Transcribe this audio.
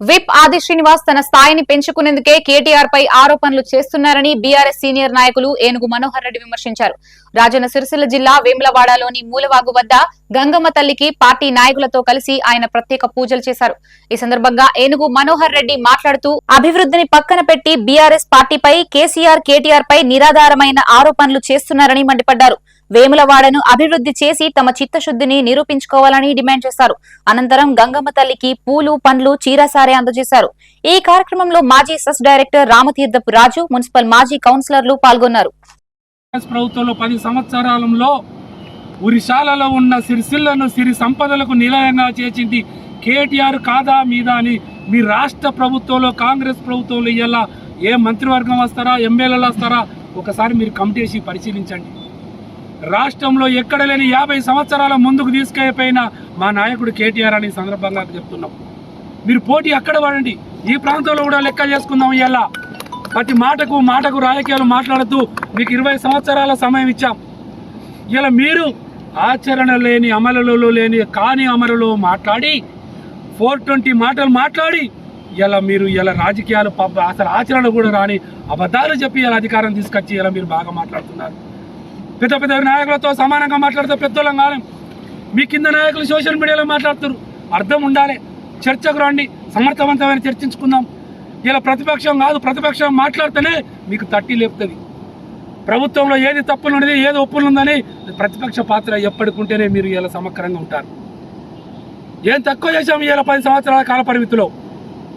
Whip ఆది శ్రీనివాస్ తన స్థాయిని పెంచుకునేందుకే కేటీఆర్ పై ఆరోపణలు చేస్తున్నారని బీఆర్ఎస్ సీనియర్ నాయకులు ఏనుగు మనోహర్ రెడ్డి విమర్శించారు. రాజన్న సిరిసిల్ల జిల్లా వేములవాడలోని మూలవాగు వద్ద గంగమ్మ తల్లికి పార్టీ నాయకులతో కలిసి ఆయన ప్రత్యేక పూజలు చేశారు. ఈ సందర్భంగా ఏనుగు మనోహర్ రెడ్డి మాట్లాడుతూ అభివృద్ధిని పక్కన పెట్టి బీఆర్ఎస్ పార్టీపై కేసీఆర్ కేటీఆర్ పై నిరాధారమైన ఆరోపణలు చేస్తున్నారని మండిపడ్డారు. వేములవాడను అభివృద్ధి చేసి తమ చిత్తశుద్ధిని నిరూపించుకోవాలని డిమాండ్ చేశారు. అనంతరం గంగమ్మ తల్లికి పూలు పండ్లు చీరసారే అందజేశారు. ఈ కార్యక్రమంలో మాజీ సస్ డైరెక్టర్ రామతీర్థపు రాజు మున్సిపల్ మాజీ కౌన్సిలర్లు పాల్గొన్నారు. కాంగ్రెస్ ప్రభుత్వంలో పది సంవత్సరాలలో ఉరిశాలలో ఉన్న సిరిసిల్లను సిరి సంపదలకు నిలయంగా చేసింది కేటీఆర్ కాదా మీద అని మీ రాష్ట్ర ప్రభుత్వంలో కాంగ్రెస్ ప్రభుత్వంలో ఇవాళ ఏ మంత్రివర్గం వస్తారా ఎమ్మెల్యేలు వస్తారా ఒకసారి మీరు కమిటీ పరిశీలించండి. రాష్ట్రంలో ఎక్కడ లేని యాభై సంవత్సరాల ముందుకు తీసుకెళ్ళిపోయిన మా నాయకుడు కేటీఆర్ అని సందర్భంగా చెప్తున్నాం. మీరు పోటీ అక్కడ పడండి. ఈ ప్రాంతంలో కూడా లెక్క చేసుకుందాం ఇవాళ ప్రతి మాటకు మాటకు రాజకీయాలు మాట్లాడుతూ మీకు ఇరవై సంవత్సరాల సమయం ఇచ్చాం. ఇలా మీరు ఆచరణ లేని అమలులలో లేని కాని అమలులో మాట్లాడి ఫోర్ ట్వంటీ మాటలు మాట్లాడి ఇలా మీరు ఇలా రాజకీయాలు అసలు ఆచరణ కూడా రాని అబద్ధాలు చెప్పి ఇలా అధికారం తీసుకొచ్చి ఇలా మీరు బాగా మాట్లాడుతున్నారు. పెద్ద పెద్ద నాయకులతో సమానంగా మాట్లాడితే పెద్దోళ్ళం కాలేం. మీ కింద నాయకులు సోషల్ మీడియాలో మాట్లాడుతారు. అర్థం ఉండాలి. చర్చకు రండి. సమర్థవంతమైన చర్చించుకుందాం. ఇలా ప్రతిపక్షం కాదు ప్రతిపక్షం మాట్లాడితేనే మీకు తట్టి లేపుతుంది. ప్రభుత్వంలో ఏది తప్పులు ఉన్నది ఏది ఒప్పులు ఉందని ప్రతిపక్ష పాత్ర ఎప్పటికుంటేనే మీరు ఇలా సమగ్రంగా ఉంటారు. ఏం తక్కువ చేశాము ఇలా పది సంవత్సరాల కాల పరిమితిలో